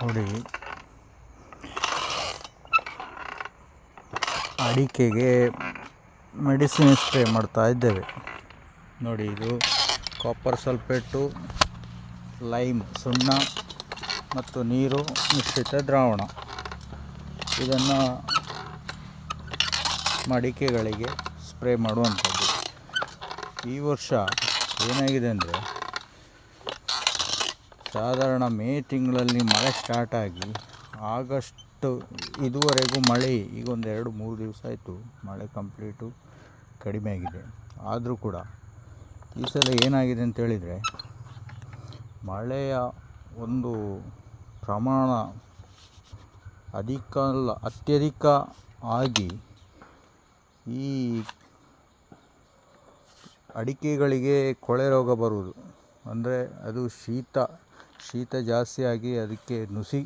ನೋಡಿ. ಅಡಿಕೆಗೆ medicine spray ಮಾಡ್ತಾ ಇದ್ದೇವೆ. ನೋಡಿ ಇದು ಕಾಪರ್ ಸಲ್ಫೇಟು ಲೈಮ್ ಸುಣ್ಣ ಮತ್ತು ನೀರು ಮಿಶ್ರಿತ ದ್ರಾವಣ. ಇದನ್ನು ಮಡಿಕೆಗಳಿಗೆ ಸ್ಪ್ರೇ ಮಾಡುವಂಥದ್ದು. ಈ ವರ್ಷ ಏನಾಗಿದೆ ಅಂದರೆ ಸಾಧಾರಣ ಮೇ ತಿಂಗಳಲ್ಲಿ ಮಳೆ ಸ್ಟಾರ್ಟ್ ಆಗಿ ಆಗಸ್ಟ್ ಇದುವರೆಗೂ ಮಳೆ ಈಗ ಒಂದು ಎರಡು ಮೂರು ದಿವಸ ಆಯಿತು. ಮಳೆ ಕಂಪ್ಲೀಟು ಕಡಿಮೆ ಆಗಿದೆ. ಆದರೂ ಕೂಡ ಈ ಸಲ ಏನಾಗಿದೆ ಅಂತೇಳಿದರೆ ಮಳೆಯ ಒಂದು ಪ್ರಮಾಣ ಅಧಿಕ ಅಲ್ಲ, ಅತ್ಯಧಿಕ ಆಗಿ ಈ ಅಡಿಕೆಗಳಿಗೆ ಕೊಳೆ ರೋಗ ಬರುವುದು. ಅಂದರೆ ಅದು ಶೀತ ಶೀತ ಜಾಸ್ತಿಯಾಗಿ ಅದಕ್ಕೆ ನುಸಿ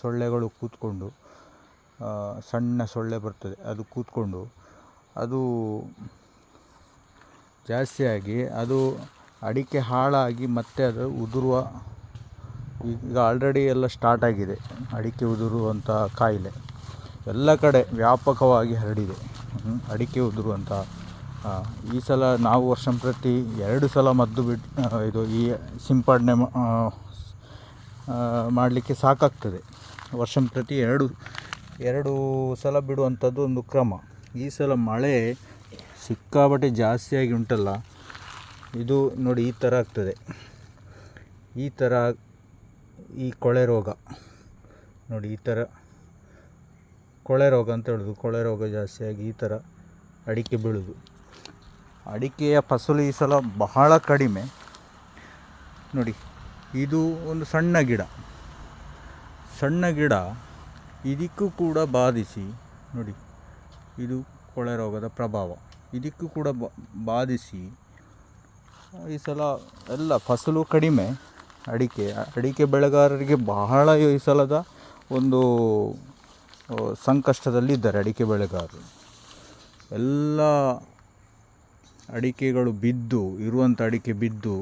ಸೊಳ್ಳೆಗಳು ಕೂತ್ಕೊಂಡು ಸಣ್ಣ ಸೊಳ್ಳೆ ಬರ್ತದೆ ಅದು ಕೂತ್ಕೊಂಡು, ಅದು ಜಾಸ್ತಿಯಾಗಿ ಅದು ಅಡಿಕೆ ಹಾಳಾಗಿ ಮತ್ತೆ ಅದು ಉದುರುವ, ಈಗ ಆಲ್ರೆಡಿ ಎಲ್ಲ ಸ್ಟಾರ್ಟ್ ಆಗಿದೆ ಅಡಿಕೆ ಉದುರುವಂಥ ಕಾಯಿಲೆ. ಎಲ್ಲ ಕಡೆ ವ್ಯಾಪಕವಾಗಿ ಹರಡಿದೆ. ಅಡಿಕೆ ಉದುರುವಂಥ ಈ ಸಲ ನಾವು ವರ್ಷಂಪ್ರತಿ ಎರಡು ಸಲ ಮದ್ದು ಬಿಟ್ಟು ಇದು ಈ ಸಿಂಪಡಣೆ ಮಾಡಲಿಕ್ಕೆ ಸಾಕಾಗ್ತದೆ. ವರ್ಷಂಪ್ರತಿ ಎರಡು ಎರಡು ಸಲ ಬಿಡುವಂಥದ್ದು ಒಂದು ಕ್ರಮ. ಈ ಸಲ ಮಳೆ ಸಿಕ್ಕಾಪಟ್ಟೆ ಜಾಸ್ತಿಯಾಗಿ ಉಂಟಲ್ಲ, ಇದು ನೋಡಿ ಈ ಥರ ಆಗ್ತದೆ. ಈ ಥರ ಈ ಕೊಳೆ ರೋಗ. ನೋಡಿ ಈ ಥರ ಕೊಳೆ ರೋಗ ಅಂತ ಹೇಳೋದು. ಕೊಳೆ ರೋಗ ಜಾಸ್ತಿಯಾಗಿ ಈ ಥರ ಅಡಿಕೆ ಬೀಳೋದು. ಅಡಿಕೆಯ ಫಸಲು ಈ ಸಲ ಬಹಳ ಕಡಿಮೆ. ನೋಡಿ ಇದು ಒಂದು ಸಣ್ಣ ಗಿಡ. ಸಣ್ಣ ಗಿಡ ಇದಕ್ಕೂ ಕೂಡ ಬಾಧಿಸಿ, ನೋಡಿ, ಇದು ಕೊಳೆ ರೋಗದ ಪ್ರಭಾವ. ಇದಕ್ಕೂ ಕೂಡ ಬಾಧಿಸಿ, ಈ ಸಲ ಎಲ್ಲ ಫಸಲು ಕಡಿಮೆ. ಅಡಿಕೆ ಅಡಿಕೆ ಬೆಳೆಗಾರರಿಗೆ ಬಹಳ ಈ ಸಲದ ಒಂದು ಸಂಕಷ್ಟದಲ್ಲಿದ್ದಾರೆ ಅಡಿಕೆ ಬೆಳೆಗಾರರು. ಎಲ್ಲ ಅಡಿಕೆಗಳು ಬಿದ್ದು, ಇರುವಂಥ ಅಡಿಕೆ ಬಿದ್ದು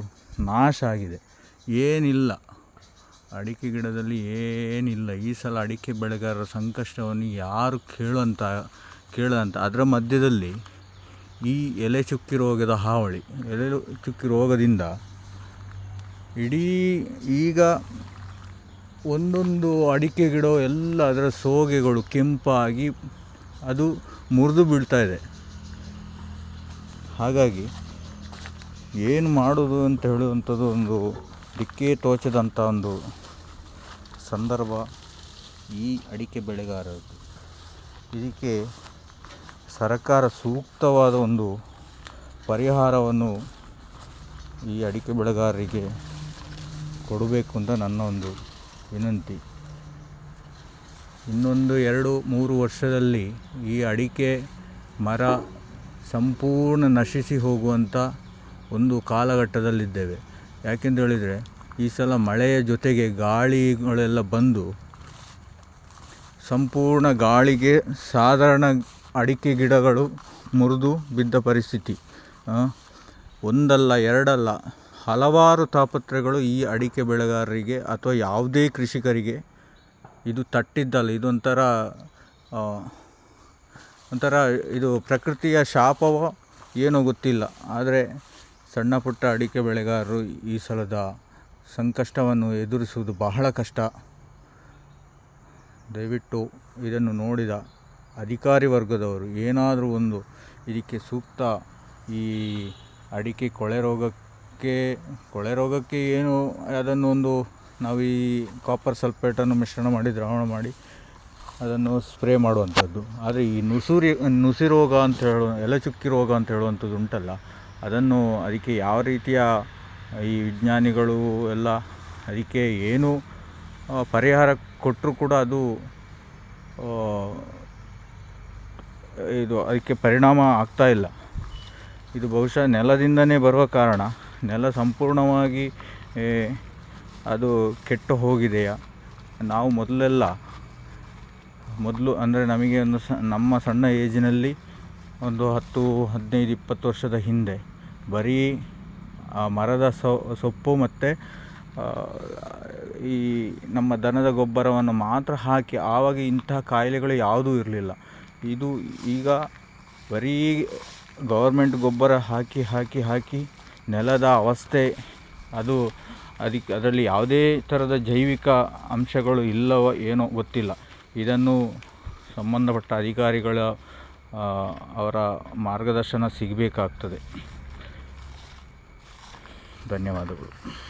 ನಾಶ ಆಗಿದೆ. ಏನಿಲ್ಲ. ಅಡಿಕೆ ಗಿಡದಲ್ಲಿ ಏನಿಲ್ಲ. ಈ ಸಲ ಅಡಿಕೆ ಬೆಳೆಗಾರರ ಸಂಕಷ್ಟವನ್ನು ಯಾರು ಕೇಳುವಂಥ ಕೇಳುವಂಥ ಅದರ ಮಧ್ಯದಲ್ಲಿ ಈ ಎಲೆ ಚುಕ್ಕಿ ರೋಗದ ಹಾವಳಿ, ಎಲೆ ಚುಕ್ಕಿ ರೋಗದಿಂದ ಇಡೀ ಈಗ ಒಂದೊಂದು ಅಡಿಕೆ ಗಿಡ ಎಲ್ಲ ಅದರ ಸೋಗೆಗಳು ಕೆಂಪಾಗಿ ಅದು ಮುರಿದು ಬೀಳ್ತಾ ಇದೆ. ಹಾಗಾಗಿ ಏನು ಮಾಡೋದು ಅಂತ ಹೇಳುವಂಥದ್ದು ಒಂದು ದಿಕ್ಕೇ ತೋಚದಂಥ ಒಂದು ಸಂದರ್ಭ ಈ ಅಡಿಕೆ ಬೆಳೆಗಾರರದ್ದು. ಇದಕ್ಕೆ ಸರ್ಕಾರ ಸೂಕ್ತವಾದ ಒಂದು ಪರಿಹಾರವನ್ನು ಈ ಅಡಿಕೆ ಬೆಳೆಗಾರರಿಗೆ ಕೊಡಬೇಕು ಅಂತ ನನ್ನ ಒಂದು ವಿನಂತಿ. ಇನ್ನೊಂದು ಎರಡು ಮೂರು ವರ್ಷದಲ್ಲಿ ಈ ಅಡಿಕೆ ಮರ ಸಂಪೂರ್ಣ ನಶಿಸಿ ಹೋಗುವಂಥ ಒಂದು ಕಾಲಘಟ್ಟದಲ್ಲಿದ್ದೇವೆ. ಯಾಕೆಂತ ಹೇಳಿದರೆ, ಈ ಸಲ ಮಳೆಯ ಜೊತೆಗೆ ಗಾಳಿಗಳೆಲ್ಲ ಬಂದು ಸಂಪೂರ್ಣ ಗಾಳಿಗೆ ಸಾಧಾರಣ ಅಡಿಕೆ ಗಿಡಗಳು ಮುರಿದು ಬಿದ್ದ ಪರಿಸ್ಥಿತಿ. ಒಂದಲ್ಲ, ಎರಡಲ್ಲ, ಹಲವಾರು ತಾಪತ್ರಗಳು ಈ ಅಡಿಕೆ ಬೆಳೆಗಾರರಿಗೆ ಅಥವಾ ಯಾವುದೇ ಕೃಷಿಕರಿಗೆ ಇದು ತಟ್ಟಿದ್ದಲ್ಲ. ಇದೊಂಥರ ಒಂಥರ ಇದು ಪ್ರಕೃತಿಯ ಶಾಪವೋ ಏನೋ ಗೊತ್ತಿಲ್ಲ. ಆದರೆ ಸಣ್ಣ ಪುಟ್ಟ ಅಡಿಕೆ ಬೆಳೆಗಾರರು ಈ ಸಲದ ಸಂಕಷ್ಟವನ್ನು ಎದುರಿಸುವುದು ಬಹಳ ಕಷ್ಟ. ದಯವಿಟ್ಟು ಇದನ್ನು ನೋಡಿದ ಅಧಿಕಾರಿ ವರ್ಗದವರು, ಏನಾದರೂ ಒಂದು ಇದಕ್ಕೆ ಸೂಕ್ತ ಈ ಅಡಿಕೆ ಕೊಳೆ ರೋಗಕ್ಕೆ ಕೊಳೆ ರೋಗಕ್ಕೆ ಏನು ಅದನ್ನು ಒಂದು ನಾವು ಈ ಕಾಪರ್ ಸಲ್ಫೇಟನ್ನು ಮಿಶ್ರಣ ಮಾಡಿ, ದ್ರಾವಣ ಮಾಡಿ ಅದನ್ನು ಸ್ಪ್ರೇ ಮಾಡುವಂಥದ್ದು. ಆದರೆ ಈ ನುಸುರಿ, ನುಸಿ ರೋಗ ಅಂತ ಹೇಳೋ ಎಲೆಚುಕ್ಕಿ ರೋಗ ಅಂತ ಹೇಳುವಂಥದ್ದು ಉಂಟಲ್ಲ ಅದನ್ನು ಅದಕ್ಕೆ ಯಾವ ರೀತಿಯ ಈ ವಿಜ್ಞಾನಿಗಳು ಎಲ್ಲ ಅದಕ್ಕೆ ಏನು ಪರಿಹಾರ ಕೊಟ್ಟರೂ ಕೂಡ ಅದು ಇದು ಅದಕ್ಕೆ ಪರಿಣಾಮ ಆಗ್ತಾ ಇಲ್ಲ. ಇದು ಬಹುಶಃ ನೆಲದಿಂದನೇ ಬರುವ ಕಾರಣ. ನೆಲ ಸಂಪೂರ್ಣವಾಗಿ ಅದು ಕೆಟ್ಟು ಹೋಗಿದೆಯಾ? ನಾವು ಮೊದಲೆಲ್ಲ, ಮೊದಲು ಅಂದರೆ ನಮಗೆ ಒಂದು ಸ, ನಮ್ಮ ಸಣ್ಣ ಏಜಿನಲ್ಲಿ ಒಂದು ಹತ್ತು, ಹದಿನೈದು, ಇಪ್ಪತ್ತು ವರ್ಷದ ಹಿಂದೆ ಬರೀ, ಆ, ಮರದ ಸೊಪ್ಪು ಮತ್ತು ಈ ನಮ್ಮ ದನದ ಗೊಬ್ಬರವನ್ನು ಮಾತ್ರ ಹಾಕಿ ಆವಾಗ ಇಂತಹ ಕಾಯಿಲೆಗಳು ಯಾವುದೂ ಇರಲಿಲ್ಲ. ಇದು ಈಗ ಬರೀ ಗೌರ್ಮೆಂಟ್ ಗೊಬ್ಬರ ಹಾಕಿ ಹಾಕಿ ಹಾಕಿ ನೆಲದ ಅವಸ್ಥೆ ಅದು ಅದಕ್ಕೆ ಅದರಲ್ಲಿ ಯಾವುದೇ ಥರದ ಜೈವಿಕ ಅಂಶಗಳು ಇಲ್ಲವೋ ಏನೋ ಗೊತ್ತಿಲ್ಲ. ಇದನ್ನು ಸಂಬಂಧಪಟ್ಟ ಅಧಿಕಾರಿಗಳ ಅವರ ಮಾರ್ಗದರ್ಶನ ಸಿಗಬೇಕಾಗ್ತದೆ. ಧನ್ಯವಾದಗಳು.